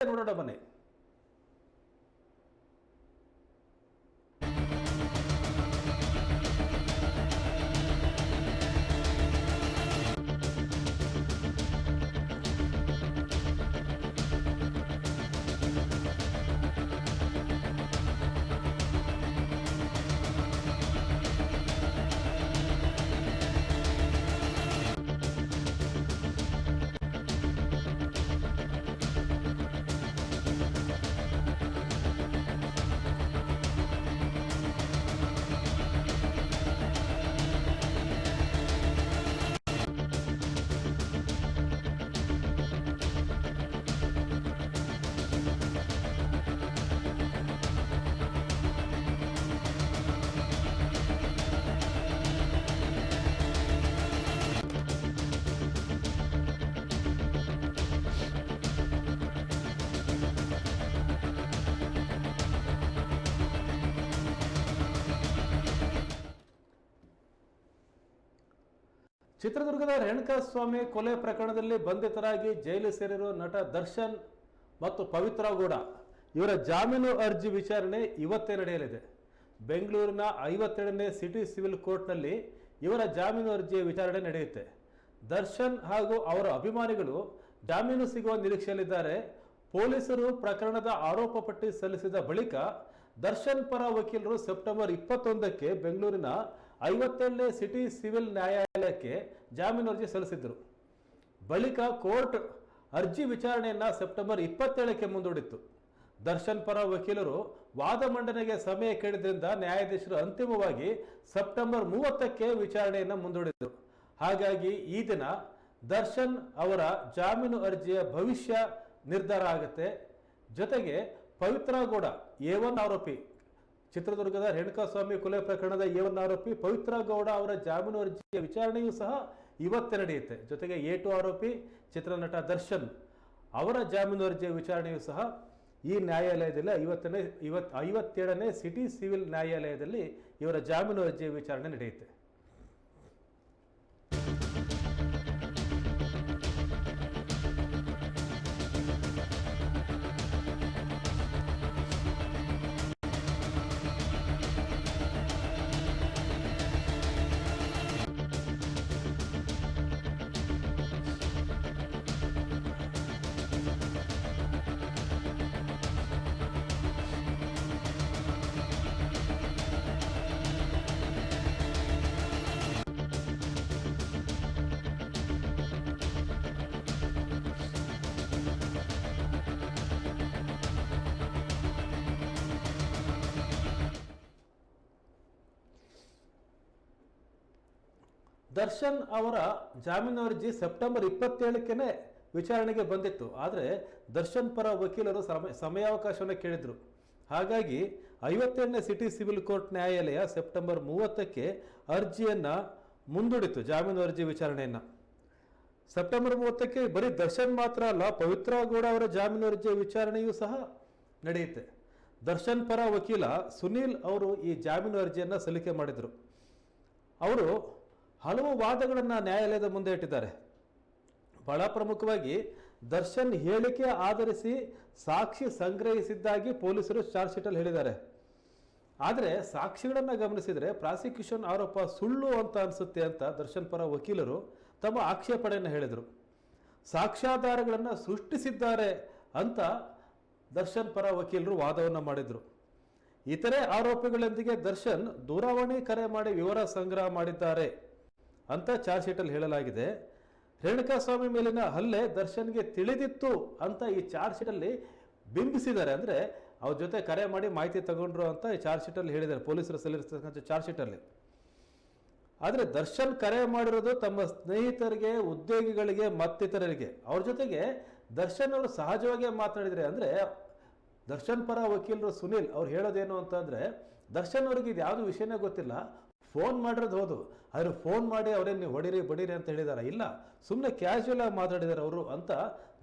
ನೋಡೋಣ ಬನ್ನಿ ಚಿತ್ರದುರ್ಗದ ರೇಣುಕಾಸ್ವಾಮಿ ಕೊಲೆ ಪ್ರಕರಣದಲ್ಲಿ ಬಂಧಿತರಾಗಿ ಜೈಲು ಸೇರಿರುವ ನಟ ದರ್ಶನ್ ಮತ್ತು ಪವಿತ್ರ ಗೌಡ. ಇವರ ಜಾಮೀನು ಅರ್ಜಿ ವಿಚಾರಣೆ ಇವತ್ತೇ ನಡೆಯಲಿದೆ. ಬೆಂಗಳೂರಿನ ಐವತ್ತೆರಡನೇ ಸಿಟಿ ಸಿವಿಲ್ ಕೋರ್ಟ್ನಲ್ಲಿ ಇವರ ಜಾಮೀನು ಅರ್ಜಿಯ ವಿಚಾರಣೆ ನಡೆಯುತ್ತೆ. ದರ್ಶನ್ ಹಾಗೂ ಅವರ ಅಭಿಮಾನಿಗಳು ಜಾಮೀನು ಸಿಗುವ ನಿರೀಕ್ಷೆಯಲ್ಲಿದ್ದಾರೆ. ಪೊಲೀಸರು ಪ್ರಕರಣದ ಆರೋಪ ಪಟ್ಟಿ ಸಲ್ಲಿಸಿದ ಬಳಿಕ ದರ್ಶನ್ ಪರ ವಕೀಲರು ಸೆಪ್ಟೆಂಬರ್ ಇಪ್ಪತ್ತೊಂದಕ್ಕೆ ಬೆಂಗಳೂರಿನ ಐವತ್ತೇಳನೇ ಸಿಟಿ ಸಿವಿಲ್ ನ್ಯಾಯಾಲಯಕ್ಕೆ ಜಾಮೀನು ಅರ್ಜಿ ಸಲ್ಲಿಸಿದ್ದರು. ಬಳಿಕ ಕೋರ್ಟ್ ಅರ್ಜಿ ವಿಚಾರಣೆಯನ್ನು ಸೆಪ್ಟೆಂಬರ್ ಇಪ್ಪತ್ತೇಳಕ್ಕೆ ಮುಂದೂಡಿತ್ತು. ದರ್ಶನ್ ಪರ ವಕೀಲರು ವಾದ ಮಂಡನೆಗೆ ಸಮಯ ಕೇಳಿದ್ರಿಂದ ನ್ಯಾಯಾಧೀಶರು ಅಂತಿಮವಾಗಿ ಸೆಪ್ಟೆಂಬರ್ ಮೂವತ್ತಕ್ಕೆ ವಿಚಾರಣೆಯನ್ನು ಮುಂದೂಡಿದರು. ಹಾಗಾಗಿ ಈ ದಿನ ದರ್ಶನ್ ಅವರ ಜಾಮೀನು ಅರ್ಜಿಯ ಭವಿಷ್ಯ ನಿರ್ಧಾರ ಆಗುತ್ತೆ. ಜೊತೆಗೆ ಪವಿತ್ರ ಗೌಡ ಎ ಒನ್ ಆರೋಪಿ ಚಿತ್ರದುರ್ಗದ ರೇಣುಕಾಸ್ವಾಮಿ ಕೊಲೆ ಪ್ರಕರಣದ ಎ ಒನ್ ಆರೋಪಿ ಪವಿತ್ರ ಗೌಡ ಅವರ ಜಾಮೀನು ಅರ್ಜಿಯ ವಿಚಾರಣೆಯೂ ಸಹ ಇವತ್ತೇ ನಡೆಯುತ್ತೆ. ಜೊತೆಗೆ ಎ ಟು ಆರೋಪಿ ಚಿತ್ರನಟ ದರ್ಶನ್ ಅವರ ಜಾಮೀನು ಅರ್ಜಿಯ ವಿಚಾರಣೆಯೂ ಸಹ ಈ ನ್ಯಾಯಾಲಯದಲ್ಲಿ ಐವತ್ತನೇ ಇವತ್ ಐವತ್ತೇಳನೇ ಸಿಟಿ ಸಿವಿಲ್ ನ್ಯಾಯಾಲಯದಲ್ಲಿ ಇವರ ಜಾಮೀನು ಅರ್ಜಿಯ ವಿಚಾರಣೆ ನಡೆಯುತ್ತೆ. ದರ್ಶನ್ ಅವರ ಜಾಮೀನು ಅರ್ಜಿ ಸೆಪ್ಟೆಂಬರ್ ಇಪ್ಪತ್ತೇಳಕ್ಕೇನೆ ವಿಚಾರಣೆಗೆ ಬಂದಿತ್ತು. ಆದರೆ ದರ್ಶನ್ ಪರ ವಕೀಲರು ಸಮಯ, ಸಮಯಾವಕಾಶವನ್ನು ಕೇಳಿದರು. ಹಾಗಾಗಿ ಐವತ್ತೇಳನೇ ಸಿಟಿ ಸಿವಿಲ್ ಕೋರ್ಟ್ ನ್ಯಾಯಾಲಯ ಸೆಪ್ಟೆಂಬರ್ ಮೂವತ್ತಕ್ಕೆ ಅರ್ಜಿಯನ್ನು ಮುಂದೂಡಿತು ಜಾಮೀನು ಅರ್ಜಿ ವಿಚಾರಣೆಯನ್ನು. ಸೆಪ್ಟೆಂಬರ್ ಮೂವತ್ತಕ್ಕೆ ಬರೀ ದರ್ಶನ್ ಮಾತ್ರ ಅಲ್ಲ, ಪವಿತ್ರ ಗೌಡ ಅವರ ಜಾಮೀನು ಅರ್ಜಿಯ ವಿಚಾರಣೆಯೂ ಸಹ ನಡೆಯುತ್ತೆ. ದರ್ಶನ್ ಪರ ವಕೀಲ ಸುನೀಲ್ ಅವರು ಈ ಜಾಮೀನು ಅರ್ಜಿಯನ್ನು ಸಲ್ಲಿಕೆ ಮಾಡಿದರು. ಅವರು ಹಲವು ವಾದಗಳನ್ನು ನ್ಯಾಯಾಲಯದ ಮುಂದೆ ಇಟ್ಟಿದ್ದಾರೆ. ಬಹಳ ಪ್ರಮುಖವಾಗಿ ದರ್ಶನ್ ಹೇಳಿಕೆ ಆಧರಿಸಿ ಸಾಕ್ಷಿ ಸಂಗ್ರಹಿಸಿದ್ದಾಗಿ ಪೊಲೀಸರು ಚಾರ್ಜ್ ಶೀಟಲ್ಲಿ ಹೇಳಿದ್ದಾರೆ. ಆದರೆ ಸಾಕ್ಷಿಗಳನ್ನು ಗಮನಿಸಿದರೆ ಪ್ರಾಸಿಕ್ಯೂಷನ್ ಆರೋಪ ಸುಳ್ಳು ಅಂತ ಅನಿಸುತ್ತೆ ಅಂತ ದರ್ಶನ್ ಪರ ವಕೀಲರು ತಮ್ಮ ಆಕ್ಷೇಪಣೆಯನ್ನು ಹೇಳಿದರು. ಸಾಕ್ಷ್ಯಾಧಾರಗಳನ್ನು ಸೃಷ್ಟಿಸಿದ್ದಾರೆ ಅಂತ ದರ್ಶನ್ ಪರ ವಕೀಲರು ವಾದವನ್ನು ಮಾಡಿದರು. ಇತರೆ ಆರೋಪಿಗಳೊಂದಿಗೆ ದರ್ಶನ್ ದೂರವಾಣಿ ಕರೆ ಮಾಡಿ ವಿವರ ಸಂಗ್ರಹ ಮಾಡಿದ್ದಾರೆ. ಅಂತ ಚಾರ್ಜ್ ಶೀಟಲ್ಲಿ ಹೇಳಲಾಗಿದೆ. ರೇಣುಕಾಸ್ವಾಮಿ ಮೇಲಿನ ಹಲ್ಲೆ ದರ್ಶನ್ಗೆ ತಿಳಿದಿತ್ತು ಅಂತ ಈ ಚಾರ್ಜ್ ಶೀಟಲ್ಲಿ ಬಿಂಬಿಸಿದ್ದಾರೆ. ಅಂದರೆ ಅವ್ರ ಜೊತೆ ಕರೆ ಮಾಡಿ ಮಾಹಿತಿ ತಗೊಂಡ್ರು ಅಂತ ಈ ಚಾರ್ಜ್ ಶೀಟಲ್ಲಿ ಹೇಳಿದ್ದಾರೆ. ಪೊಲೀಸರು ಸಲ್ಲಿರ್ತಕ್ಕಂಥ ಚಾರ್ಜ್ ಶೀಟಲ್ಲಿ ಆದರೆ ದರ್ಶನ್ ಕರೆ ಮಾಡಿರೋದು ತಮ್ಮ ಸ್ನೇಹಿತರಿಗೆ, ಉದ್ಯೋಗಿಗಳಿಗೆ, ಮತ್ತಿತರರಿಗೆ. ಅವ್ರ ಜೊತೆಗೆ ದರ್ಶನ್ ಅವರು ಸಹಜವಾಗಿ ಮಾತನಾಡಿದರೆ ಅಂದರೆ ದರ್ಶನ್ ಪರ ವಕೀಲರು ಸುನಿಲ್ ಅವ್ರು ಹೇಳೋದೇನು ಅಂತಂದರೆ ದರ್ಶನ್ ಅವ್ರಿಗೆ ಇದು ಯಾವುದು ವಿಷಯನೇ ಗೊತ್ತಿಲ್ಲ. ಫೋನ್ ಮಾಡಿರೋದು ಹೌದು. ಆದರೆ ಫೋನ್ ಮಾಡಿ ಅವರೇನು ಹೊಡಿರಿ, ಬಡಿರಿ ಅಂತ ಹೇಳಿದಾರ? ಇಲ್ಲ. ಸುಮ್ಮನೆ ಕ್ಯಾಶುವಲ್ ಆಗಿ ಮಾತಾಡಿದ್ದಾರೆ ಅವರು ಅಂತ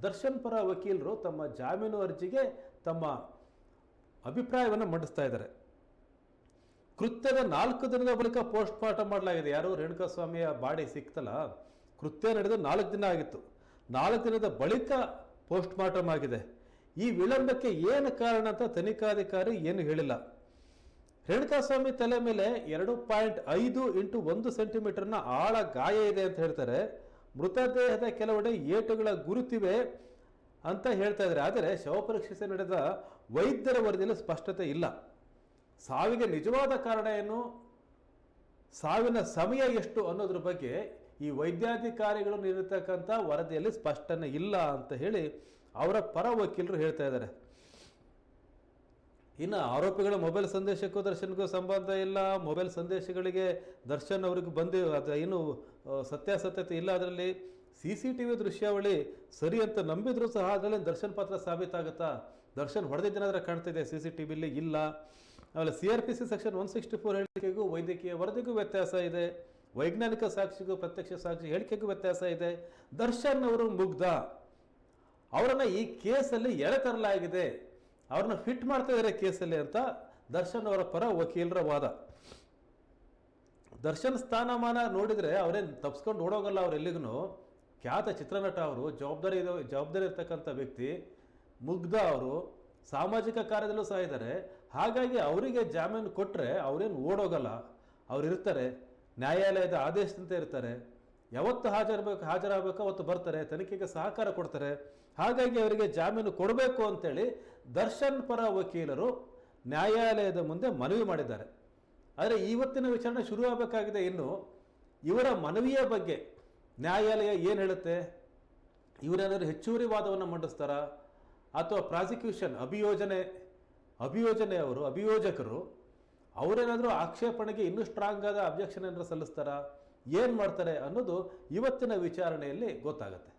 ದರ್ಶನ್ ಪರ ವಕೀಲರು ತಮ್ಮ ಜಾಮೀನು ಅರ್ಜಿಗೆ ತಮ್ಮ ಅಭಿಪ್ರಾಯವನ್ನು ಮಂಡಿಸ್ತಾ ಇದ್ದಾರೆ ಕೃತ್ಯದ ನಾಲ್ಕು ದಿನದ ಬಳಿಕ ಪೋಸ್ಟ್ ಮಾರ್ಟಮ್ ಮಾಡಲಾಗಿದೆ. ಯಾರು? ರೇಣುಕಾಸ್ವಾಮಿಯ ಬಾಡಿ ಸಿಕ್ತಲ್ಲ? ಕೃತ್ಯ ನಡೆದು ನಾಲ್ಕು ದಿನ ಆಗಿತ್ತು. ನಾಲ್ಕು ದಿನದ ಬಳಿಕ ಪೋಸ್ಟ್ ಮಾರ್ಟಮ್ ಆಗಿದೆ. ಈ ವಿಳಂಬಕ್ಕೆ ಏನು ಕಾರಣ ಅಂತ ತನಿಖಾಧಿಕಾರಿ ಏನು ಹೇಳಿಲ್ಲ. ರೇಣುಕಾಸ್ವಾಮಿ ತಲೆ ಮೇಲೆ ಎರಡು ಪಾಯಿಂಟ್ ಐದು ಇಂಟು ಒಂದು ಸೆಂಟಿಮೀಟರ್ನ ಆಳ ಗಾಯ ಇದೆ ಅಂತ ಹೇಳ್ತಾರೆ. ಮೃತದೇಹದ ಕೆಲವೆಡೆ ಏಟುಗಳ ಗುರುತಿವೆ ಅಂತ ಹೇಳ್ತಾ ಇದ್ದಾರೆ. ಆದರೆ ಶವಪರೀಕ್ಷೆ ನಡೆದ ವೈದ್ಯರ ವರದಿಯಲ್ಲಿ ಸ್ಪಷ್ಟತೆ ಇಲ್ಲ. ಸಾವಿಗೆ ನಿಜವಾದ ಕಾರಣ ಏನು? ಸಾವಿನ ಸಮಯ ಎಷ್ಟು ಅನ್ನೋದ್ರ ಬಗ್ಗೆ ಈ ವೈದ್ಯಾಧಿಕಾರಿಗಳು ನೀಡಿರ್ತಕ್ಕಂಥ ವರದಿಯಲ್ಲಿ ಸ್ಪಷ್ಟನೆ ಇಲ್ಲ ಅಂತ ಹೇಳಿ ಅವರ ಪರ ವಕೀಲರು ಹೇಳ್ತಾ ಇದ್ದಾರೆ. ಇನ್ನು ಆರೋಪಿಗಳ ಮೊಬೈಲ್ ಸಂದೇಶಕ್ಕೂ ದರ್ಶನ್ಗೂ ಸಂಬಂಧ ಇಲ್ಲ. ಮೊಬೈಲ್ ಸಂದೇಶಗಳಿಗೆ ದರ್ಶನ್ ಅವ್ರಿಗೆ ಬಂದು ಅದು ಏನು ಸತ್ಯಾಸತ್ಯತೆ ಇಲ್ಲ. ಅದರಲ್ಲಿ ಸಿ ಸಿ ಟಿ ವಿ ದೃಶ್ಯಾವಳಿ ಸರಿ ಅಂತ ನಂಬಿದ್ರು ಸಹ ಅದರಲ್ಲಿ ದರ್ಶನ್ ಪಾತ್ರ ಸಾಬೀತಾಗುತ್ತಾ? ದರ್ಶನ್ ಹೊಡೆದಿದ್ದೇನಾದ್ರೆ ಕಾಣ್ತಿದೆ ಸಿ ಸಿ ಟಿ ವಿಲಿ? ಇಲ್ಲ. ಆಮೇಲೆ C R P C section one sixty four ಹೇಳಿಕೆಗೂ ವೈದ್ಯಕೀಯ ವರದಿಗೂ ವ್ಯತ್ಯಾಸ ಇದೆ. ವೈಜ್ಞಾನಿಕ ಸಾಕ್ಷಿಗೂ ಪ್ರತ್ಯಕ್ಷ ಸಾಕ್ಷಿ ಹೇಳಿಕೆಗೂ ವ್ಯತ್ಯಾಸ ಇದೆ. ದರ್ಶನ್ ಅವರು ಮುಗ್ಧ. ಅವರನ್ನು ಈ ಕೇಸಲ್ಲಿ ಎಳೆ ತರಲಾಗಿದೆ ಅವ್ರನ್ನ ಫಿಟ್ ಮಾಡ್ತಾ ಇದ್ದಾರೆ ಕೇಸಲ್ಲಿ ಅಂತ ದರ್ಶನ್ ಅವರ ಪರ ವಕೀಲರ ವಾದ. ದರ್ಶನ್ ಸ್ಥಾನಮಾನ ನೋಡಿದ್ರೆ ಅವರೇನು ತಪ್ಸ್ಕೊಂಡು ಓಡೋಗಲ್ಲ ಅವರೆಲ್ಲಿಗೂ ಖ್ಯಾತ ಚಿತ್ರನಟ ಅವರು, ಜವಾಬ್ದಾರಿ ಇರೋ ಜವಾಬ್ದಾರಿ ಇರ್ತಕ್ಕಂಥ ವ್ಯಕ್ತಿ, ಮುಗ್ಧ ಅವರು, ಸಾಮಾಜಿಕ ಕಾರ್ಯದಲ್ಲೂ ಸಹ ಇದ್ದಾರೆ ಹಾಗಾಗಿ ಅವರಿಗೆ ಜಾಮೀನು ಕೊಟ್ಟರೆ ಅವರೇನು ಓಡೋಗಲ್ಲ. ಅವ್ರು ಇರ್ತಾರೆ. ನ್ಯಾಯಾಲಯದ ಆದೇಶದಂತೆ ಇರ್ತಾರೆ. ಯಾವತ್ತು ಹಾಜರಬೇಕು ಹಾಜರಾಗಬೇಕು? ಅವತ್ತು ಬರ್ತಾರೆ, ತನಿಖೆಗೆ ಸಹಕಾರ ಕೊಡ್ತಾರೆ. ಹಾಗಾಗಿ ಅವರಿಗೆ ಜಾಮೀನು ಕೊಡಬೇಕು ಅಂತೇಳಿ ದರ್ಶನ್ ಪರ ವಕೀಲರು ನ್ಯಾಯಾಲಯದ ಮುಂದೆ ಮನವಿ ಮಾಡಿದ್ದಾರೆ. ಆದರೆ ಇವತ್ತಿನ ವಿಚಾರಣೆ ಶುರುವಾಗಬೇಕಾಗಿದೆ ಇನ್ನು. ಇವರ ಮನವಿಯ ಬಗ್ಗೆ ನ್ಯಾಯಾಲಯ ಏನು ಹೇಳುತ್ತೆ? ಇವರೇನಾದರೂ ಹೆಚ್ಚುವರಿ ವಾದವನ್ನು ಮಂಡಿಸ್ತಾರಾ? ಅಥವಾ ಪ್ರಾಸಿಕ್ಯೂಷನ್ ಅಭಿಯೋಜನೆ ಅಭಿಯೋಜನೆ ಅವರು, ಅಭಿಯೋಜಕರು, ಅವರೇನಾದರೂ ಆಕ್ಷೇಪಣೆಗೆ ಇನ್ನೂ ಸ್ಟ್ರಾಂಗ್ ಆದ ಅಬ್ಜೆಕ್ಷನ್ ಏನಾದ್ರು ಸಲ್ಲಿಸ್ತಾರಾ? ಏನು ಮಾಡ್ತಾರೆ ಅನ್ನೋದು ಇವತ್ತಿನ ವಿಚಾರಣೆಯಲ್ಲಿ ಗೊತ್ತಾಗುತ್ತೆ.